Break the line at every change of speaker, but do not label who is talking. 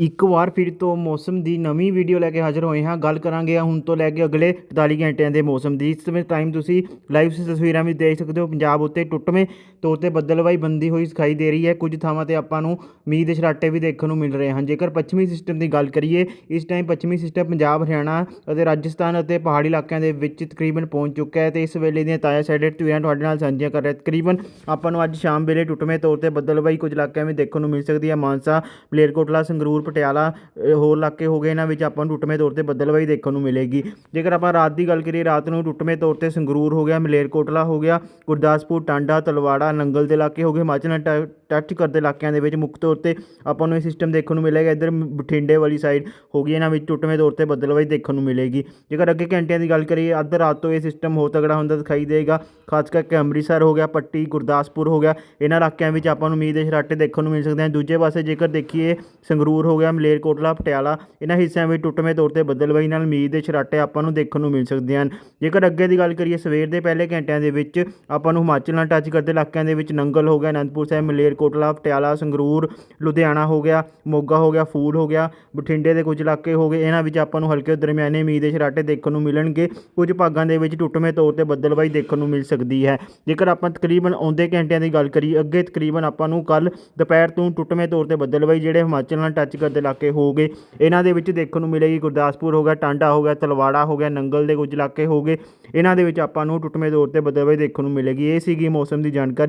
ਇੱਕ ਵਾਰ ਫਿਰ ਤੋਂ ਮੌਸਮ ਦੀ ਨਵੀਂ ਵੀਡੀਓ ਲੈ ਕੇ ਹਾਜ਼ਰ ਹੋਏ ਹਾਂ। ਗੱਲ ਕਰਾਂਗੇ ਹੁਣ ਤੋਂ ਲੈ ਕੇ ਅਗਲੇ 48 ਘੰਟਿਆਂ ਦੇ ਮੌਸਮ ਦੀ। ਇਸ ਸਮੇਂ ਟਾਈਮ ਤੁਸੀਂ ਲਾਈਵ ਤਸਵੀਰਾਂ ਵਿੱਚ ਦੇਖ ਸਕਦੇ ਹੋ। ਪੰਜਾਬ ਉੱਤੇ ਟੁੱਟਵੇਂ ਤੌਰ ਤੇ ਬੱਦਲਵਾਈ ਬੰਦੀ ਹੋਈ ਦਿਖਾਈ ਦੇ ਰਹੀ ਹੈ। ਕੁਝ ਥਾਵਾਂ ਤੇ ਆਪਾਂ ਨੂੰ ਮੀਂਹ ਦੇ ਛਰਾਟੇ ਵੀ ਦੇਖਣ ਨੂੰ ਮਿਲ ਰਹੇ ਹਨ। ਜੇਕਰ ਪੱਛਮੀ ਸਿਸਟਮ ਦੀ ਗੱਲ ਕਰੀਏ, ਇਸ ਟਾਈਮ ਪੱਛਮੀ ਸਿਸਟਮ ਪੰਜਾਬ, ਹਰਿਆਣਾ ਅਤੇ ਰਾਜਸਥਾਨ ਅਤੇ ਪਹਾੜੀ ਇਲਾਕਿਆਂ ਦੇ ਵਿੱਚ ਤਕਰੀਬਨ ਪਹੁੰਚ ਚੁੱਕਾ ਹੈ ਤੇ ਇਸ ਵੇਲੇ ਦੀਆਂ ਤਾਜ਼ਾ ਸਾਈਡਡ ਤਸਵੀਰਾਂ ਤੁਹਾਡੇ ਨਾਲ ਸਾਂਝੀਆਂ ਕਰ ਰਿਹਾ। ਤਕਰੀਬਨ ਆਪਾਂ ਨੂੰ ਅੱਜ ਸ਼ਾਮ ਵੇਲੇ ਟੁੱਟਵੇਂ ਤੌਰ ਤੇ ਬੱਦਲਵਾਈ ਕੁਝ ਇਲਾਕਿਆਂ ਵਿੱਚ ਦੇਖਣ ਨੂੰ ਮਿਲ ਸਕਦੀ ਹੈ। ਮਾਨਸਾ, ਮਲੇਰਕੋਟਲਾ, ਸੰਗਰੂਰ ਪਟਿਆਲਾ ਹੋਰ ਇਲਾਕੇ ਹੋ ਗਏ, ਇਹਨਾਂ ਵਿੱਚ ਆਪਾਂ ਨੂੰ ਟੁੱਟਵੇਂ ਤੌਰ ਤੇ ਬੱਦਲਵਾਈ ਦੇਖਣ ਨੂੰ ਮਿਲੇਗੀ। ਜੇਕਰ ਆਪਾਂ ਰਾਤ ਦੀ ਗੱਲ ਕਰੀਏ, ਰਾਤ ਨੂੰ ਟੁੱਟਵੇਂ ਤੌਰ ਤੇ ਸੰਗਰੂਰ ਹੋ ਗਿਆ, ਮਲੇਰਕੋਟਲਾ ਹੋ ਗਿਆ, ਗੁਰਦਾਸਪੁਰ, ਟਾਂਡਾ, ਤਲਵਾੜਾ, ਨੰਗਲ ਦੇ ਇਲਾਕੇ ਹੋ ਗਏ, ਹਿਮਾਚਲ ਨਾਲ ਟੱਚ ਕਰਦੇ ਇਲਾਕਿਆਂ ਦੇ ਵਿੱਚ ਮੁੱਖ ਤੌਰ ਤੇ ਆਪਾਂ ਨੂੰ ਇਹ ਸਿਸਟਮ ਦੇਖਣ ਨੂੰ ਮਿਲੇਗਾ। ਇੱਧਰ ਬਠਿੰਡੇ ਵਾਲੀ ਸਾਈਡ ਹੋ ਗਈ, ਇਹਨਾਂ ਵਿੱਚ ਟੁੱਟਵੇਂ ਤੌਰ ਤੇ ਬੱਦਲਵਾਈ ਦੇਖਣ ਨੂੰ ਮਿਲੇਗੀ। ਜੇਕਰ ਅੱਗੇ ਘੰਟਿਆਂ ਦੀ ਗੱਲ ਕਰੀਏ, ਅੱਧ ਰਾਤ ਤੋਂ ਇਹ ਸਿਸਟਮ ਹੋ ਤਗੜਾ ਹੁੰਦਾ ਦਿਖਾਈ ਦੇਗਾ, ਖਾਸ ਕਰਕੇ ਅੰਮ੍ਰਿਤਸਰ ਹੋ ਗਿਆ, ਪੱਟੀ, ਗੁਰਦਾਸਪੁਰ ਹੋ ਗਿਆ, ਇਹਨਾਂ ਇਲਾਕਿਆਂ ਵਿੱਚ ਆਪਾਂ ਨੂੰ ਮੀਂਹ ਦੇ ਛਰਾਟੇ ਦੇਖਣ ਨੂੰ ਮਿਲ ਸਕਦੇ ਹਨ। ਦੂਜੇ ਪਾਸੇ ਜੇਕਰ ਦੇਖੀਏ, ਸੰਗਰੂਰ ਹੋ ਗਿਆ ਮਲੇਰਕੋਟਲਾ ਪਟਿਆਲਾ, ਇਹਨਾਂ ਹਿੱਸਿਆਂ ਵਿੱਚ ਟੁੱਟਵੇਂ ਤੌਰ ਤੇ ਬੱਦਲਵਾਈ ਨਾਲ ਮੀਂਹ ਦੇ ਛਰਾਟੇ ਆਪਾਂ ਨੂੰ ਦੇਖਣ ਨੂੰ ਮਿਲ ਸਕਦੇ ਹਨ। ਜੇਕਰ ਅੱਗੇ ਦੀ ਗੱਲ ਕਰੀਏ, ਸਵੇਰ ਦੇ ਪਹਿਲੇ ਘੰਟਿਆਂ ਦੇ ਵਿੱਚ ਆਪਾਂ ਨੂੰ ਹਿਮਾਚਲ ਨਾਲ ਟੱਚ ਕਰਦੇ ਇਲਾਕਿਆਂ ਦੇ ਵਿੱਚ ਨੰਗਲ ਹੋ ਗਿਆ, ਅਨੰਦਪੁਰ ਸਾਹਿਬ ਮਲੇਰਕੋਟਲਾ ਪਟਿਆਲਾ, ਸੰਗਰੂਰ, ਲੁਧਿਆਣਾ ਹੋ ਗਿਆ, ਮੋਗਾ ਹੋ ਗਿਆ, ਫੂਲ ਹੋ ਗਿਆ, ਬਠਿੰਡੇ ਦੇ ਕੁਝ ਇਲਾਕੇ ਹੋ ਗਏ, ਇਹਨਾਂ ਵਿੱਚ ਆਪਾਂ ਨੂੰ ਹਲਕੇ ਦਰਮਿਆਨੇ ਮੀਂਹ ਦੇ ਛਰਾਟੇ ਦੇਖਣ ਨੂੰ ਮਿਲਣਗੇ। ਕੁਝ ਭਾਗਾਂ ਦੇ ਵਿੱਚ ਟੁੱਟਵੇਂ ਤੌਰ ਤੇ ਬੱਦਲਵਾਈ ਦੇਖਣ ਨੂੰ ਮਿਲ ਸਕਦੀ ਹੈ। ਜੇਕਰ ਆਪਾਂ ਤਕਰੀਬਨ ਆਉਂਦੇ ਘੰਟਿਆਂ ਦੀ ਗੱਲ ਕਰੀਏ, ਅੱਗੇ ਤਕਰੀਬਨ ਆਪਾਂ ਨੂੰ ਕੱਲ ਦੁਪਹਿਰ ਤੋਂ ਟੁੱਟਵੇਂ ਤੌਰ ਤੇ ਬੱਦਲਵਾਈ ਜਿਹੜੇ ਹਿਮਾਚਲ ਨਾਲ ਟੱਚ ਕਰਦੇ ਇਲਾਕੇ ਹੋ ਗਏ ਇਹਨਾਂ ਦੇ ਵਿੱਚ ਦੇਖਣ ਨੂੰ ਮਿਲੇਗੀ ਗੁਰਦਾਸਪੁਰ ਹੋ ਗਿਆ, ਟਾਂਡਾ ਹੋ ਗਿਆ, ਤਲਵਾੜਾ ਹੋ ਗਿਆ, ਨੰਗਲ ਦੇ ਕੁਝ ਇਲਾਕੇ ਹੋ ਗਏ ਇਹਨਾਂ ਦੇ ਵਿੱਚ ਆਪਾਂ ਨੂੰ ਟੁੱਟਵੇਂ ਤੌਰ ਤੇ ਬੱਦਲਵਾਈ ਦੇਖਣ ਨੂੰ ਮਿਲੇਗੀ। ਇਹ ਸੀਗੀ ਮੌਸਮ ਦੀ ਜਾਣਕਾਰੀ।